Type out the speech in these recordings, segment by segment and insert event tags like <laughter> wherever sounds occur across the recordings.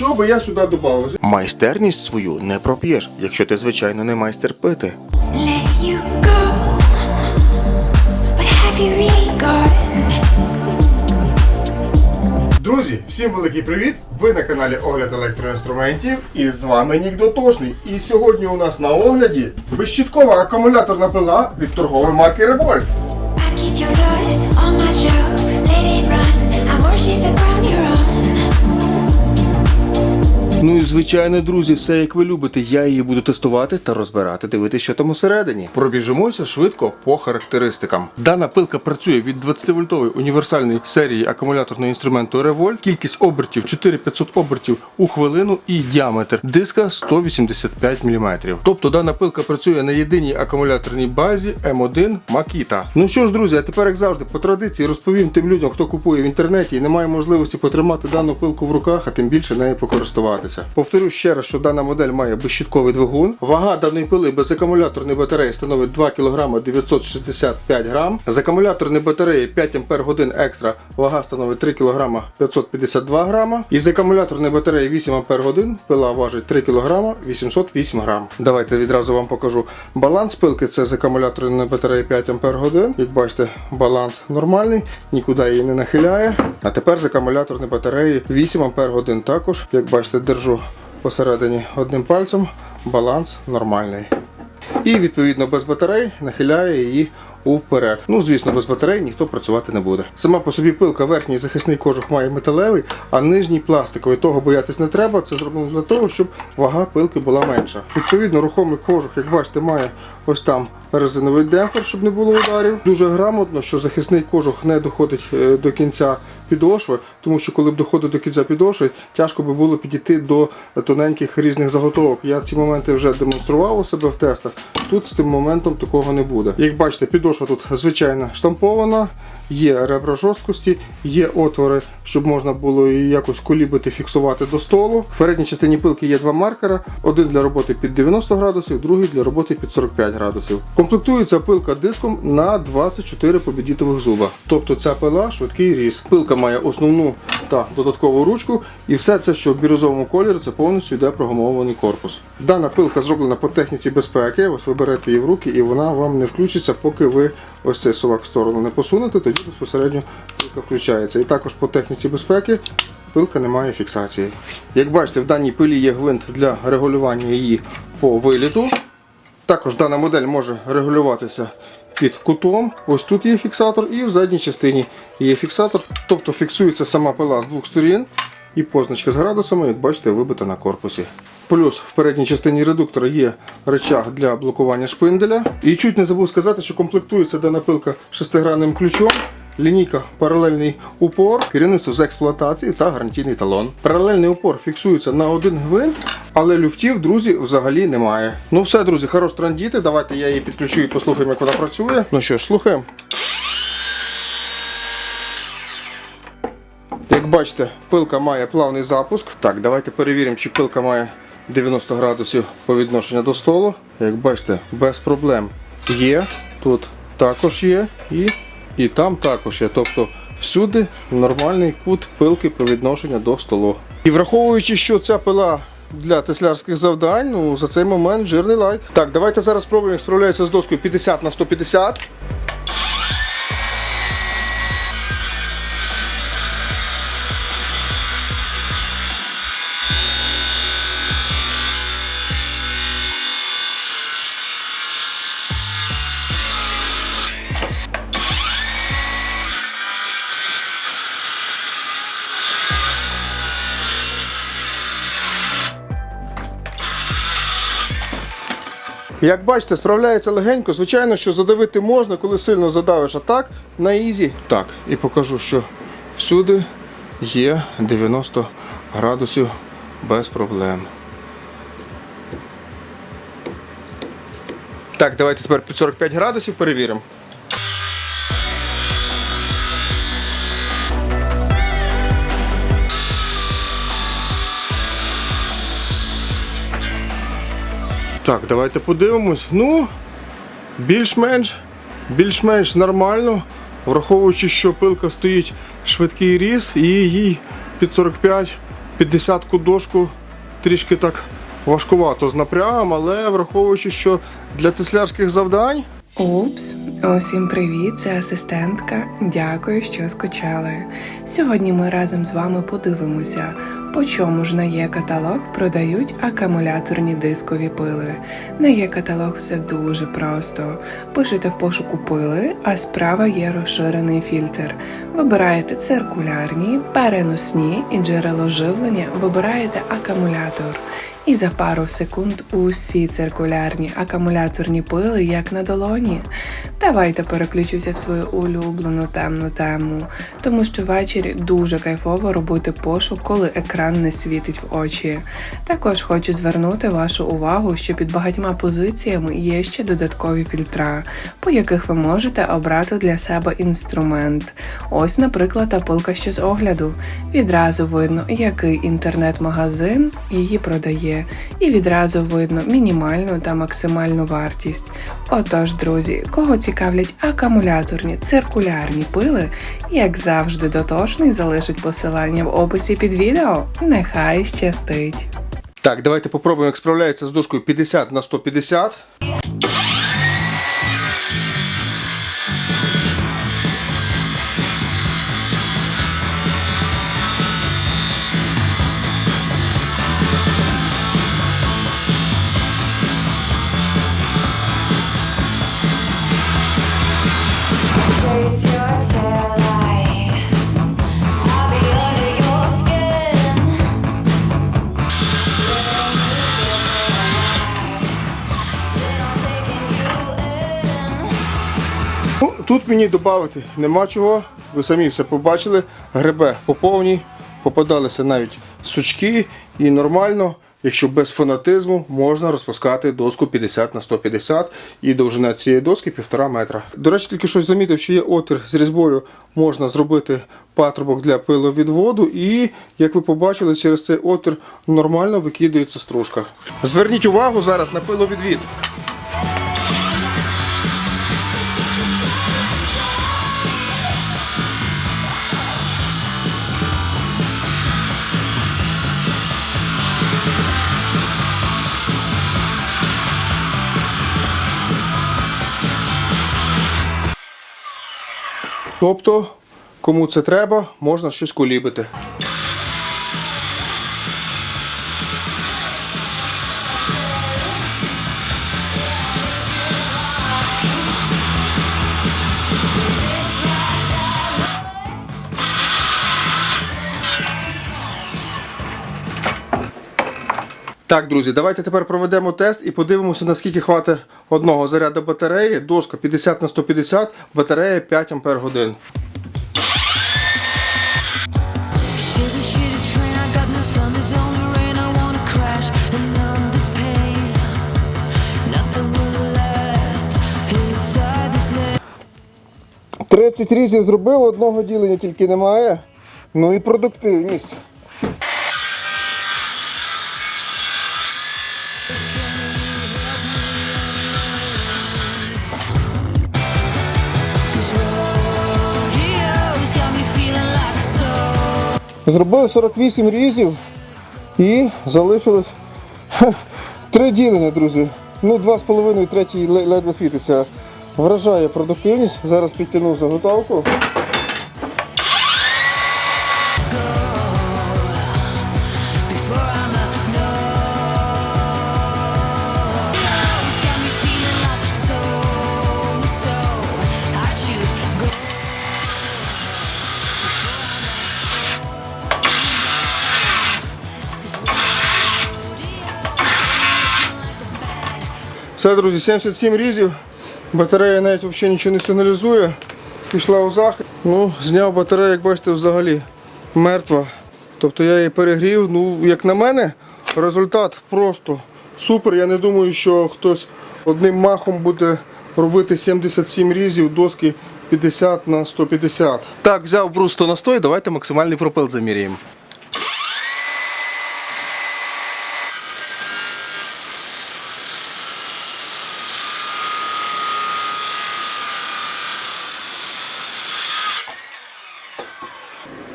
що би я сюди додав? Майстерність свою не проп'єш, якщо ти, звичайно, не майстер пити. let you go. But have you really? Друзі, всім великий привіт! Ви на каналі Огляд електроінструментів і з вами Нік Дотошний. І сьогодні у нас на огляді безщіткова акумуляторна пила від торгової марки Revolt. I keep your Ну і звичайно, друзі, все як ви любите. Я її буду тестувати та розбирати, дивитися, що там усередині. Пробіжимося швидко по характеристикам. Дана пилка працює від 20-вольтової універсальної серії акумуляторного інструменту Revolt. Кількість обертів 4500 обертів у хвилину і діаметр диска 185 мм. Тобто дана пилка працює на єдиній акумуляторній базі M1 Makita. Ну що ж, друзі, а тепер як завжди, по традиції розповім тим людям, хто купує в інтернеті і не має можливості потримати дану пилку в руках, а тим більше нею покористуватися. Повторю ще раз, що дана модель має безщітковий двигун. Вага даної пили без акумуляторної батареї становить 2 кг 965 грам. З акумуляторної батареї 5 Ампер годин екстра вага становить 3 кг 552 грама. І з акумуляторної батареї 8 Ампер годин пила важить 3 кг 808 грам. Давайте відразу вам покажу. Баланс пилки це з акумуляторної батареї 5 Ампер годин. Як бачите, баланс нормальний, нікуди її не нахиляє. А тепер з акумуляторної батареї 8 Ампер годин також. Як бачите, держу посередині одним пальцем. Баланс нормальний. І відповідно без батарей нахиляє її уперед. Ну, звісно, без батарей ніхто працювати не буде. Сама по собі пилка, верхній захисний кожух має металевий, а нижній пластиковий. Того боятись не треба. Це зроблено для того, щоб вага пилки була менша. Відповідно, рухомий кожух, як бачите, має ось там резиновий демпфер, щоб не було ударів. Дуже грамотно, що захисний кожух не доходить е, до кінця підошви, тому що коли б доходив до кінця підошви, тяжко би було підійти до тоненьких різних заготовок. Я ці моменти вже демонстрував у себе в тестах. Тут з цим моментом такого не буде. Як бачите, підошва тут звичайно штампована, є ребра жорсткості, є отвори, щоб можна було якось колібити, фіксувати до столу. В передній частині пилки є два маркера: один для роботи під 90 градусів, другий для роботи під 45 градусів. Комплектується пилка диском на 24 побідітових зуба. Тобто ця пила швидкий різ. Пилка має основну та додаткову ручку, і все це, що в бірюзовому кольорі, це повністю йде програмований корпус. Дана пилка зроблена по техніці безпеки. Ось ви берете її в руки, і вона вам не включиться, поки ви ось цей совак в сторону не посунете, тоді безпосередньо пилка включається. І також по техніці безпеки пилка не має фіксації. Як бачите, в даній пилі є гвинт для регулювання її по виліту. Також дана модель може регулюватися під кутом. Ось тут є фіксатор, і в задній частині є фіксатор. Тобто фіксується сама пила з двох сторін. І позначка з градусами, як бачите, вибита на корпусі. Плюс в передній частині редуктора є рычаг для блокування шпинделя. І чуть не забув сказати, що комплектується дана пилка шестигранним ключом. Лінійка паралельний упор, керівництво з експлуатації та гарантійний талон. Паралельний упор фіксується на один гвинт, але люфтів, друзі, взагалі немає. Ну все, друзі, хорош трандіти. Давайте я її підключу і послухаємо, як вона працює. Ну що ж, слухаємо. Як бачите, пилка має плавний запуск. Так, давайте перевіримо, чи пилка має 90 градусів по відношенню до столу. Як бачите, без проблем є. Тут також є і, і там також є. Тобто всюди нормальний кут пилки по відношенню до столу. І враховуючи, що ця пила для теслярських завдань, ну за цей момент жирний лайк. Так, давайте зараз спробуємо, як справляється з доскою 50 на 150. Як бачите, справляється легенько. Звичайно, що задавити можна, коли сильно задавиш, а так на ізі. Так, і покажу, що всюди є 90 градусів без проблем. Так, давайте тепер під 45 градусів перевіримо. Так, давайте подивимось. Ну, більш-менш, більш-менш нормально, враховуючи, що пилка стоїть швидкий різ і їй під 45 50-ку дошку трішки так важкувато з напрягом, але враховуючи, що для теслярських завдань Упс, усім привіт, це асистентка. Дякую, що скучали. Сьогодні ми разом з вами подивимося, по чому ж на є каталог продають акумуляторні дискові пили. На є каталог все дуже просто. Пишете в пошуку пили, а справа є розширений фільтр. Вибираєте циркулярні, переносні і джерело живлення, вибираєте акумулятор. І за пару секунд усі циркулярні акумуляторні пили як на долоні. Давайте переключуся в свою улюблену темну тему, тому що ввечері дуже кайфово робити пошук, коли екран не світить в очі. Також хочу звернути вашу увагу, що під багатьма позиціями є ще додаткові фільтра, по яких ви можете обрати для себе інструмент. Ось, наприклад, та пилка що з огляду. Відразу видно, який інтернет-магазин її продає, і відразу видно мінімальну та максимальну вартість. Отож, друзі, кого цікавлять акумуляторні циркулярні пили, як завжди, дотошний залишить посилання в описі під відео. Нехай щастить! Так, давайте попробуємо, як справляється з дужкою 50 на 150. Тут мені додати нема чого. Ви самі все побачили. Гребе по повній, попадалися навіть сучки і нормально. Якщо без фанатизму можна розпускати доску 50 на 150 і довжина цієї доски 1,5 метра. До речі, тільки щось замітив, що є отвір з різьбою, можна зробити патрубок для пиловідводу, і як ви побачили, через цей отвір нормально викидується стружка. Зверніть увагу зараз на пиловідвід. Тобто, кому це треба, можна щось колібити. Так, друзі, давайте тепер проведемо тест і подивимося, наскільки хватить одного заряду батареї. Дошка 50 на 150, батарея 5 Ампер годин. 30 різів зробив, одного ділення тільки немає. Ну і продуктивність. Зробив 48 різів і залишилось <laughs> три ділення, друзі. Ну, два з половиною, третій ледве світиться. Вражає продуктивність. Зараз підтягнув заготовку. Все, друзі, 77 різів. Батарея навіть взагалі нічого не сигналізує. Пішла у захист. Ну, зняв батарею, як бачите, взагалі мертва. Тобто я її перегрів. Ну, як на мене, результат просто супер. Я не думаю, що хтось одним махом буде робити 77 різів доски 50 на 150. Так, взяв брус 100 на 100 і давайте максимальний пропил заміряємо.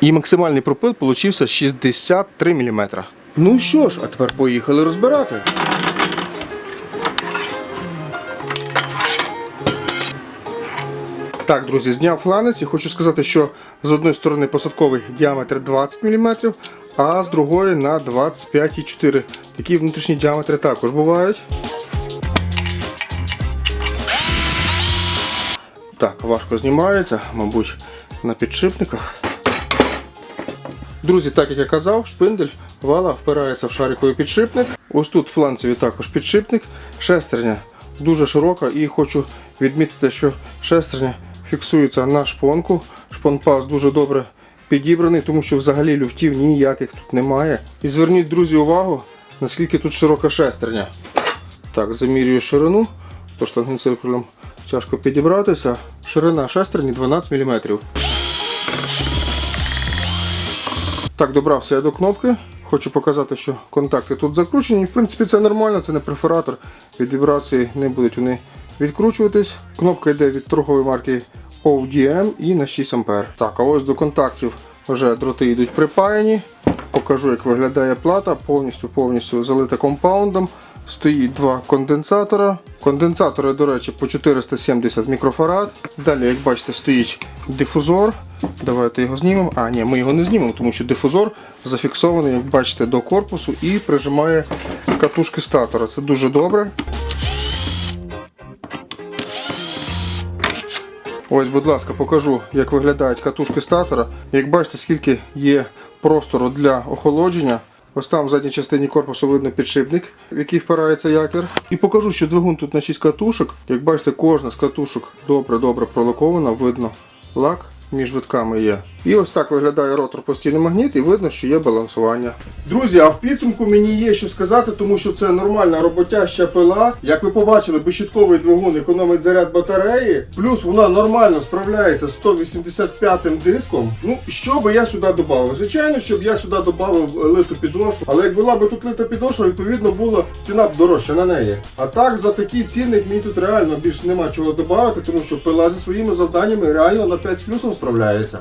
І максимальний пропил получився 63 мм. Ну що ж, а тепер поїхали розбирати. Так, друзі, зняв фланець і хочу сказати, що з одної сторони посадковий діаметр 20 мм, а з другої на 25,4. Такі внутрішні діаметри також бувають. Так, важко знімається, мабуть, на підшипниках. Друзі, так як я казав, шпиндель вала впирається в шариковий підшипник. Ось тут фланцеві також підшипник. Шестерня дуже широка і хочу відмітити, що шестерня фіксується на шпонку. Шпонпас дуже добре підібраний, тому що взагалі люфтів ніяких тут немає. І зверніть, друзі, увагу, наскільки тут широка шестерня. Так, замірюю ширину, то штангенциркулем тяжко підібратися. Ширина шестерні 12 мм. Так, добрався я до кнопки. Хочу показати, що контакти тут закручені. В принципі, це нормально, це не перфоратор. Від вібрації не будуть вони відкручуватись. Кнопка йде від торгової марки ODM і на 6 А. Так, а ось до контактів вже дроти йдуть припаяні. Покажу, як виглядає плата, повністю повністю залита компаундом. Стоїть два конденсатора. Конденсатори, до речі, по 470 мікрофарад. Далі, як бачите, стоїть дифузор. Давайте його знімемо. А, ні, ми його не знімемо, тому що дифузор зафіксований, як бачите, до корпусу і прижимає катушки статора. Це дуже добре. Ось, будь ласка, покажу, як виглядають катушки статора. Як бачите, скільки є простору для охолодження. Ось там в задній частині корпусу видно підшипник, в який впирається якір. І покажу, що двигун тут на 6 катушок. Як бачите, кожна з катушок добре-добре пролакована, видно лак між витками є. І ось так виглядає ротор постійний магніт, і видно, що є балансування. Друзі, а в підсумку мені є що сказати, тому що це нормальна роботяща пила. Як ви побачили, безщитковий двигун економить заряд батареї, плюс вона нормально справляється з 185 диском. Ну, що би я сюди додав? Звичайно, щоб я сюди додав литу підошву, але як була би тут лита підошва, відповідно була ціна б дорожча на неї. А так, за такий цінник мені тут реально більше нема чого додати, тому що пила зі своїми завданнями реально на 5 з плюсом справляється.